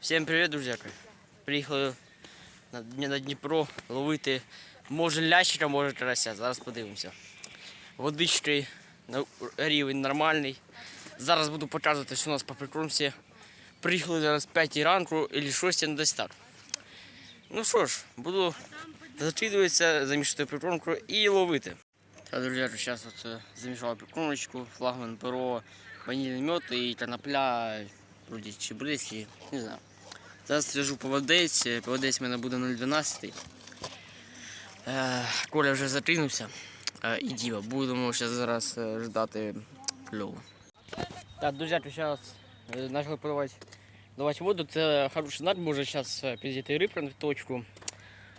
Всім привіт, друзяки. Приїхали на, на Дніпро ловити може лящика, може карася. Зараз подивимося. Водички рівень нормальний. Зараз буду показувати, що у нас по прикормці. Приїхали зараз 5 ранку або 6, ну десь так. Ну що ж, буду зачитуватися, замішати прикормку і ловити. Так, друзі, зараз оце замішав прикормочку, флагман, перо, ванільний мед і конопля, вроді чебрець, і не знаю. Зараз свяжу поводець, поводець в мене буде 0,12. Е, Коля вже закинувся. Е, і Діва. Будемо ще зараз е, ждати кльову. Так, друзі, зараз почали подавати давати воду. Це хороший знак, може зараз підійти рибка на точку.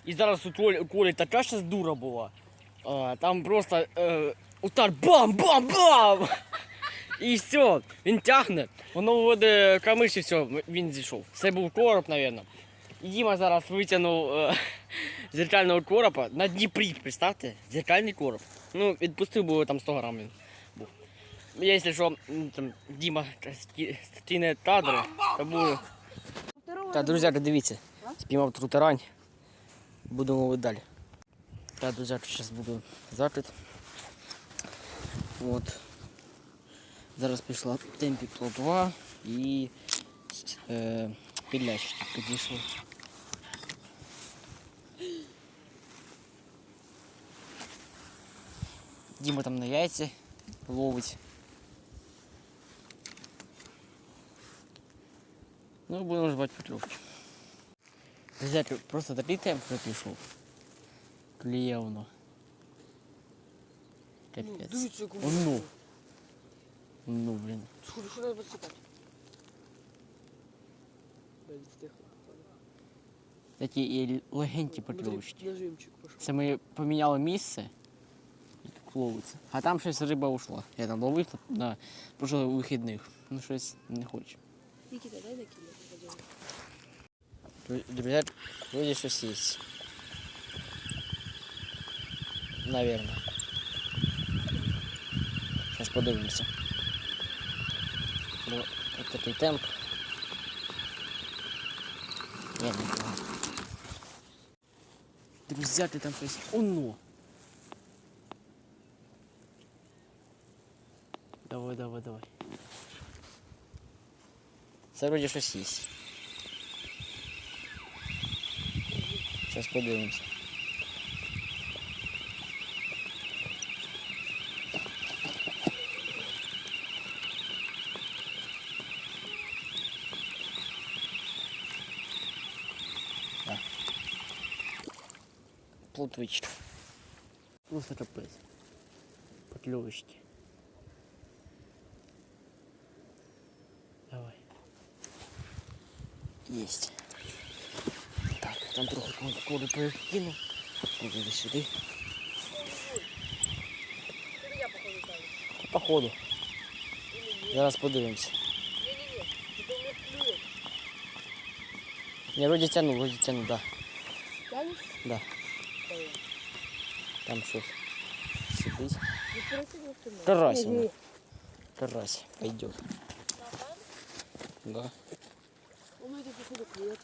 І зараз у Колі, у Колі така щас дура була. Там просто е, удар бам-бам-бам! І все, він тягне, воно виводить камиш і все, він зійшов. Це був короб, мабуть. І Діма зараз витягнув е, зеркального коропа на Дніпрі, представте, зеркальний короб. Ну, відпустив, бо там 100 грам він був. Якщо що, там, Діма стіне кадри, то буде. Так, друзі, дивіться, спіймав тру тарань. Будемо ловити далі. Так, друзі, зараз буду закид. От. Зараз пішла в темпі плотва і е, підлящики підійшли. Діма там на яйця ловить. Ну, будемо ждати потрошки. Друзі, просто такий темп вже пішов. Кліє воно. Капець. Дивіться, яку Ну. Ну, блін. Що що треба підсипати? Блін, стихло. Такі і легенькі покльовочки. Нажимчик пішов. Це ми поміняли місце і тут ловиться. А там щось риба ушла. Я там ловив тут на прошлих вихідних. Ну щось не хоче. Нікіта, дай на кілька попадемо. Друзі, вроде щось є. Наверное. Сейчас подивимося. Ну, от такий темп. Я не знаю. Друзі, ти там щось. Оно! Давай, давай, давай. Це вроді щось є. Зараз подивимося. Плотвичка. Просто капець. Покльовочки. Давай. Есть. Так, там трохи коли перекинув. Іди сюди. Я походу там. Походу. Зараз подивимося. Ні-ні-ні, ти не клює. Не, вроді тяну, вроді тяну, да. Тянеш? Да. Давай. Там щось сидить. Не перекинув ти мене. Карась. Ні-ні. воно. Карась пойдет. Да. У мене походу клює.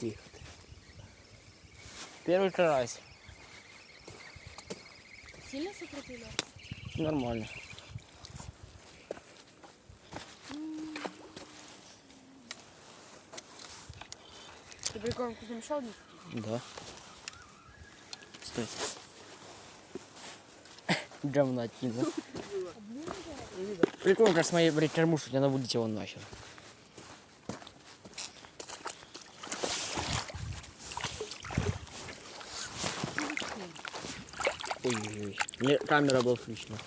Тихо ты. Первый карась. Сильно сопротивляв? Нормально. Ти прикормку замішав? Да. Стой. Говна кинул. Прикольно, как с моей, блядь, кормушки, она его нахер. Ой-ой-ой. Камера была включена.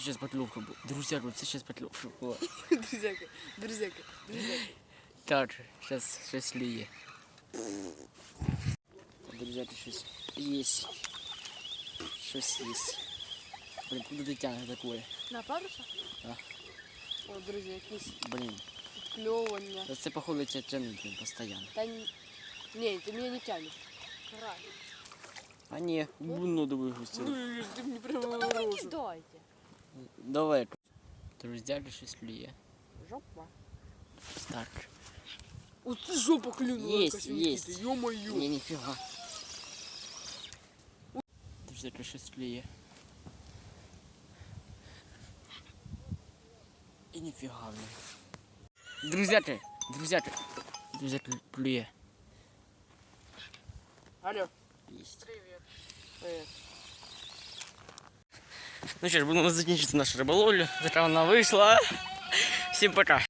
Сейчас поклевка была. Друзья, говорят, сейчас поклевка была. Друзяки, друзяки, друзяки. Так, сейчас щось ліє. Друзі, тут щось є. Щось є. Блін, куди ти тягнеш такое? На паруса? Да. О, друзі, якісь Блін. кльовання. Та це походу тебе тягнуть, блін, постійно. Та ні, ні, ти мене не тянеш. Край. А ні, бунно диви густю. Ой, Ти мені прямо на рожу. Кидайте. Далеко. Друзі, щось клює. Жопа. Так. Оце жопа клюнула Єсть, якась єсть. Нікіта, Йо-моє. Ні, ніфіга. Друзі, щось клює. І ніфіга в них. Друзяки, друзяки, друзяки клює. Алло. Єсть. Привіт. Привіт. Ну що ж, будемо закінчити нашу риболовлю, яка вона вийшла. Всім пока.